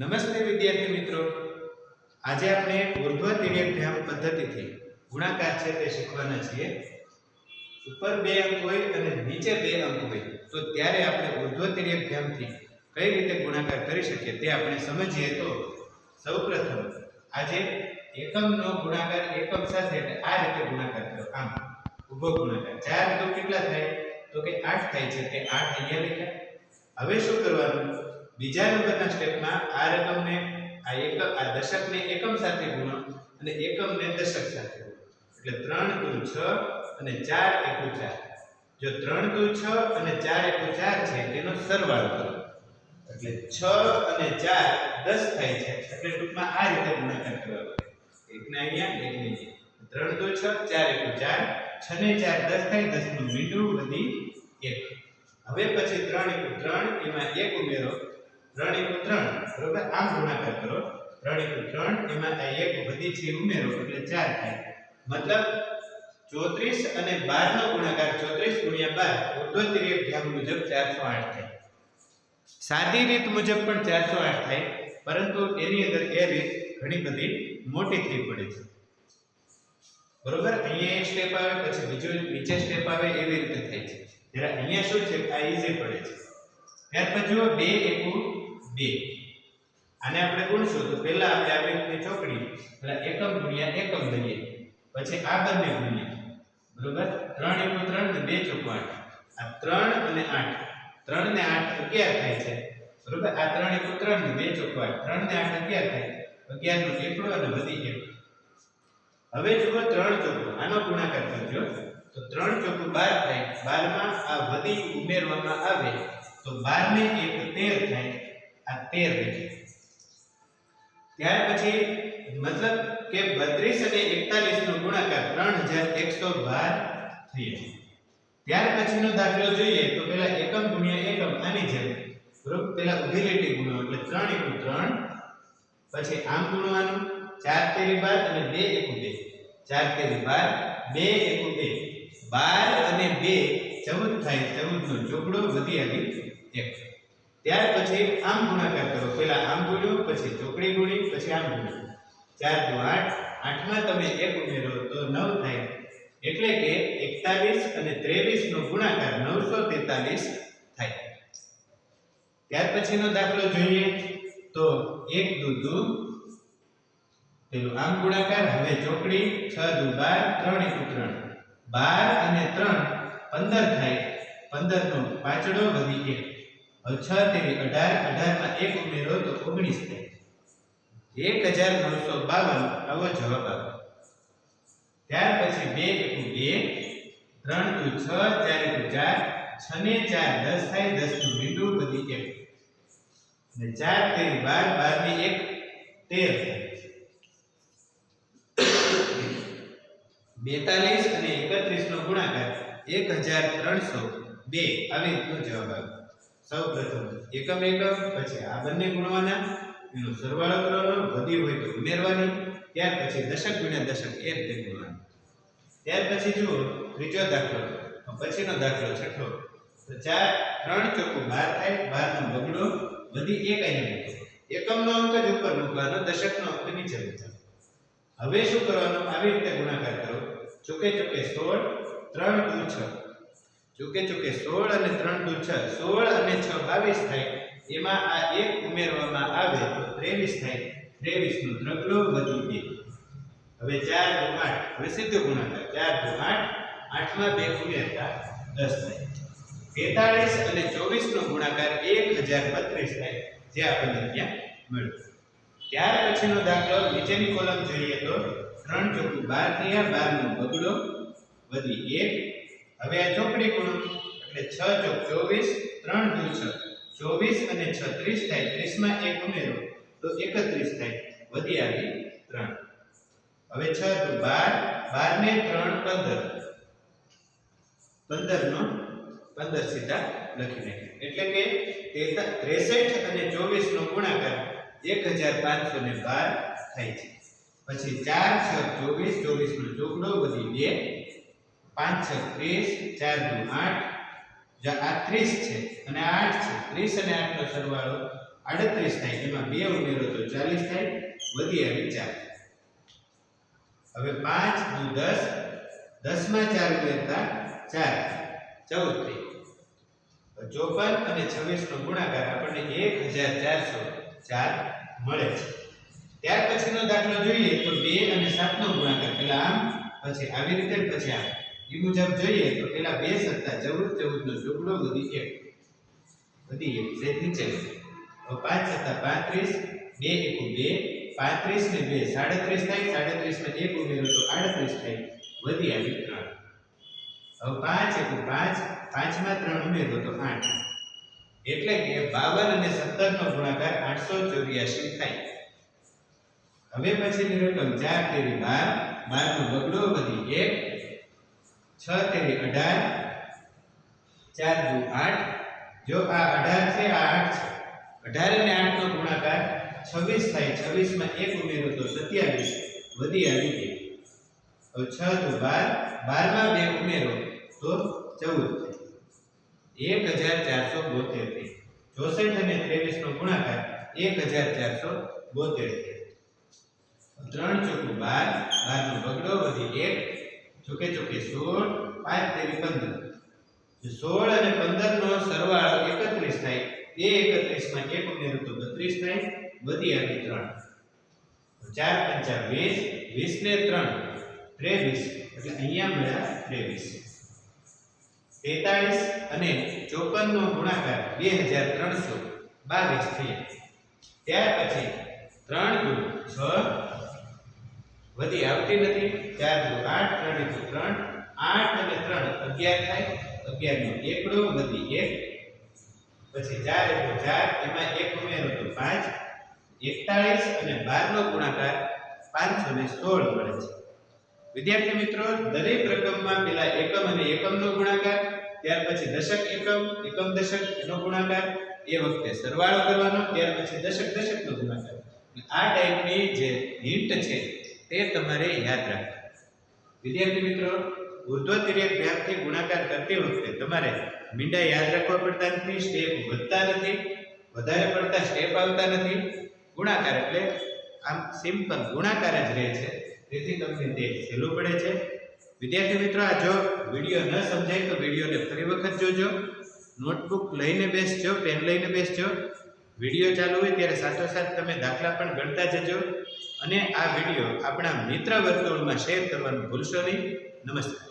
નમસ્તે વિદ્યાર્થી મિત્રો. આજે આપણે ઉર્ધ્વ તિર્યક પદ્ધતિથી ગુણાકાર છે તે શીખવાના છીએ. ઉપર બે અંક હોય અને નીચે બે અંક હોય, તો ત્યારે આપણે ઉર્ધ્વ તિર્યક કઈ રીતે ગુણાકાર કરી શકીએ તે આપણે સમજીએ તો સૌપ્રથમ આજે એકમનો ગુણાકાર એકમ સાથે એટલે આ રીતે ગુણાકાર કરો. આમ, ઊભો ગુણાકાર. ચાર તો કેટલા થાય? તો કે આઠ થાય છે. તે આઠ અહીંયા લખ્યા. હવે શું કરવાનું? બીજા નંબરના સ્ટેપમાં આ રકમને, આ એક, આ દશકને એકમ સાથે ગુણો અને એકમને દશક સાથે એટલે 3 દુ 6 અને 4 એકુ 4 જો 3 દુ 6 અને 4 એકુ 4 છે, તેનો સરવાળો કરો. એટલે 6 અને 4 10 થાય છે. એટલે ટૂંકમાં આ રીતે ગુણાકાર કરવાનો. એકને અહીંયા એકને અહીંયા. ત્રણ દુ 6 4 એકુ 4 6 ને 4 10 થાય 10 નું મીંડું વધી 1 હવે પછી 3 એકુ 3 એમાં 1 ઉમેરો. 3 એકુ ત્રણ. બરોબર? આમ ગુણાકાર કરો. ત્રણ એકુ ત્રણ, એમાં આ એક વધી છે ઉમેરો, એટલે ચાર થાય. મતલબ 34 અને બાર નો ગુણાકાર 34 ગુણ્યા 12 ઉર્ધ્વ તિર્યક મુજબ મુજબ 408 થાય. સાદી રીત મુજબ પણ 408 થાય, પરંતુ એની અંદર એ રીત ઘણી બધી મોટી થઈ પડે છે. બરોબર? અહીંયા એક સ્ટેપ આવે, પછી બીજું નીચે સ્ટેપ આવે, એવી રીતે થાય છે. જ્યારે અહીંયા શું છે? આ ઈઝી પડે છે. ત્યાર પછી જુઓ, બે એકુ 2 આને આપણે ગુણશું તો પહેલા આપણે આ બેની ચોકડી, એટલે એકમ ગુણ્યા એકમ લઈએ પછી આ બંને ગુણ્યા. બરોબર? 3 એકુ 3 ને 2 ચોકુ 8 આ 3 અને 8 3 ને 8 11 થાય છે. બરોબર? આ 3 એકુ 3 ને 2 ચોકુ 8 3 ને 8 11 થાય. 11 નો એકડો અને વધી 1 હવે જુઓ 3 ચોકુ. આનો ગુણાકાર કરજો. તો 3 ચોકુ 12 થાય. 12 માં આ વધી ઉમેરવામાં આવે તો 12 ને 1 13 થાય. આ 13 રહે ત્યાર પછી મતલબ કે 32 અને 41 નો ગુણાકાર 3112 થઈ જશે ત્યાર પછીનો દાખલો જોઈએ તો પેલા એકમ ગુણ્યા એકમ આની જેમ. બરોબર? પેલા ઊભી લીટી ગુણો એટલે 3 એકુ 3 પછી આમ ગુણવાનું 4 તેરી 12 અને 2 એકુ 2 4 તેરી 12 2 એકુ 2 12 અને 2 14 થાય 14 નો ચોકડો વધી આવી 1 ત્યાર પછી આમ ગુણાકાર કરો. પહેલા આમ ગુણ્યો, પછી ચોકડી ગુણી, પછી આમ ગુણ્યો. ચાર દુ આઠ. આઠમાં તમે એક ઉમેરો તો નવ થાય. એટલે કે 41 અને 23 નો ગુણાકાર 943 થાય. ત્યાર પછીનો દાખલો જોઈએ તો એક દુ દુ. પેલું આમ ગુણાકાર, હવે ચોકડી, છ દુ 12 3 એકુ 3 12 અને 3 15 થાય. 15 નો પાછળો વધી 1 હવે 6 તેરી 18 18 માં 1 ઉમેરો તો 19 થાય 1952 આવો જવાબ આવે ત્યાર પછી 2 એકુ 2 3 દુ 6 4 એકુ 4 6 ને 4 10 થાય 10 નું મીંડું વધી 1 અને 4 તેરી 12 12 ની 1 13 થાય. બેતાલીસ અને એકત્રીસ નો ગુણાકાર, એક હજાર ત્રણસો બે. આવી રીતનો જવાબ આવે સૌ પ્રથમ એકમ એકમ પછી આ બંને ગુણવાના. એનો સરવાળો કરવાનો વધી હોય તો ઉમેરવાની. ત્યાર પછી દશક ગુણ્યા દશક એ રીતે ગુણવાનું. ત્યાર પછી જુઓ, ત્રીજો દાખલો. પછીનો દાખલો છઠ્ઠો. તો ચાર, ત્રણ ચોખ્ખું બાર થાય, બારનો બગડો બધી એક અહીંયા મૂકો. એકમનો અંક જ ઉપર મૂકવાનો, દશકનો અંક નીચે મૂકવાનો. હવે શું કરવાનું? આવી રીતે ગુણાકાર કરો. ચોકે ચોકે 16 3 દુ 6 ચોકે ચોકે 16 અને 3 દુ 6 16 અને 6 22 થાય. એમાં આ એક ઉમેરવામાં આવે તો 23 થાય. 23 નું ત્રગડો વધી 2 હવે 4 દુ 8 હવે સીધો ગુણાકાર. 4 દુ 8 8 માં 2 ઉમેરતા 10 થાય. 43 અને 24 એક ગુણાકાર 1032 થાય. જે આપણને ત્યાં મળ્યું. ત્યાર પછીનો દાખલો, નીચેની કોલમ જોઈએ તો 3 ચોકુ 12 થયા 12 નો બગડો વધી 1 હવે આ ચોકડી ગુણો એટલે 6 ચોક 24 3 દુ 6 24 અને 6 30 થાય 30 માં 1 ઉમેરો. તો 31 થાય. વધી આવી 3 હવે 6 દુ 12 12 ને 3 15 15 નો 15 સીધા લખી નાખ્યા. એટલે કે 63 અને 24 નો ગુણાકાર 1512 થાય છે. પછી 4 6 24 24 નો ચોકડો વધી 2 5 6 30 4 દુ, આઠ. જો આ 30 છે અને આઠ છે. 30 અને 8 નો સરવાળો આડત્રીસ થાય. એમાં બે ઉમેરો તો ચાલીસ થાય. વધી આવી ચાર. હવે પાંચ, દુ, દસ. દસમાં ચાર ઉમેરતા ચાર. ચૌદ થઈ ચોપન અને છવ્વીસ નો ગુણાકાર આપણને એક હજાર ચારસો ચાર મળે છે. ત્યાર પછીનો દાખલો જોઈએ તો બે અને સાતનો ગુણાકાર. પેલા આમ, પછી આવી રીતે, પછી આમ. એ મુજબ જોઈએ તો પેલા બે સત્તા ચૌદ ચૌદ નો ચોગડો વધી એક. વધી એક છે નીચે હવે પાંચ સત્તા પાંત્રીસ, બે એકુ બે, પાંત્રીસ ને બે, સાડત્રીસ થાય, સાડત્રીસ ને એક ઉમેરો તો આડત્રીસ થાય, વધી આવી ત્રણ. હવે પાંચ એકુ પાંચ, પાંચમાં ત્રણ ઉમેરો તો આઠ. એટલે કે બાવન અને સત્તર નો ગુણાકાર આઠસો ચોર્યાસી થાય. હવે પછીની રકમ ચાર તેરી બાર બાર નો બગડો વધી એક છ તેરી અઢાર, ચાર દુ આઠ. જો આ અઢાર છે, આ આઠ છે. અઢાર અને આઠ નો ગુણાકાર છવ્વીસ થાય છવ્વીસમાં એક ઉમેરો તો સત્યાવીસ. વધી આવી ગઈ. હવે છ દુ બાર, બારમાં બે ઉમેરો તો ચૌદ થાય. એક હજાર ચારસો બોતેર થઈ ચોસઠ અને ત્રેવીસ નો ગુણાકાર એક હજાર ચારસો બોતેર થઈ ત્રણ ચોકું બાર બાર નો બગડો વધી એક ચોકે ચોકે સોળ, પાંચ તેરી પંદર. સોળ અને પંદર નો સરવાળો એકત્રીસ થાય બે એકત્રીસમાં એક ઉમેરો તો બત્રીસ થાય, વધી આવી ત્રણ. ચાર પંચા વીસ વીસ ને ત્રણ, ત્રેવીસ. એટલે અહીંયા મળ્યા ત્રેવીસ. તેતાળીસ અને ચોપન નો ગુણાકાર બે હજાર ત્રણસો બાવીસ થયા. ત્યાર પછી ત્રણ ગુણ છ વધી આવતી નથી. ચાર દુ આઠ, ત્રણ એકુ ત્રણ. આઠ અને ત્રણ અગિયાર થાય. અગિયાર નો એકડો વધી એક. પછી ચાર એકડો ચાર, એમાં એક ઉમેરો તો પાંચ. એકતાળીસ અને બાર નો ગુણાકાર પાંચસો ને સોળ મળે છે. વિદ્યાર્થી મિત્રો, દરેક રકમમાં પેલા એકમ અને એકમનો ગુણાકાર, ત્યાર પછી દશક એકમ એકમ દશક એનો ગુણાકાર, એ વખતે સરવાળો કરવાનો, ત્યાર પછી દશક દશકનો ગુણાકાર. આ ટાઈપની જે હિન્ટ છે તે તમારે યાદ રાખવું વિદ્યાર્થી મિત્રો ઉર્ધ્વ તિર્યક વ્યાપથી ગુણાકાર કરતી વખતે તમારે મીંડા યાદ રાખવા પડતા નથી સ્ટેપ વધતા નથી, વધારે પડતા સ્ટેપ આવતા નથી. ગુણાકાર એટલે આમ સિમ્પલ ગુણાકાર જ રહે છે. તેથી તમને તે સહેલું પડે છે. વિદ્યાર્થી મિત્રો, આ જો વીડિયો ન સમજાય તો વિડીયોને ફરી વખત જોજો. નોટબુક લઈને બેસજો પેન લઈને બેસજો. વીડિયો ચાલુ હોય ત્યારે સાથોસાથ તમે દાખલા પણ ગણતા જજો. અને આ વીડિયો આપણા મિત્ર વર્તુળમાં શેર કરવાનું ભૂલશો નહીં. નમસ્કાર.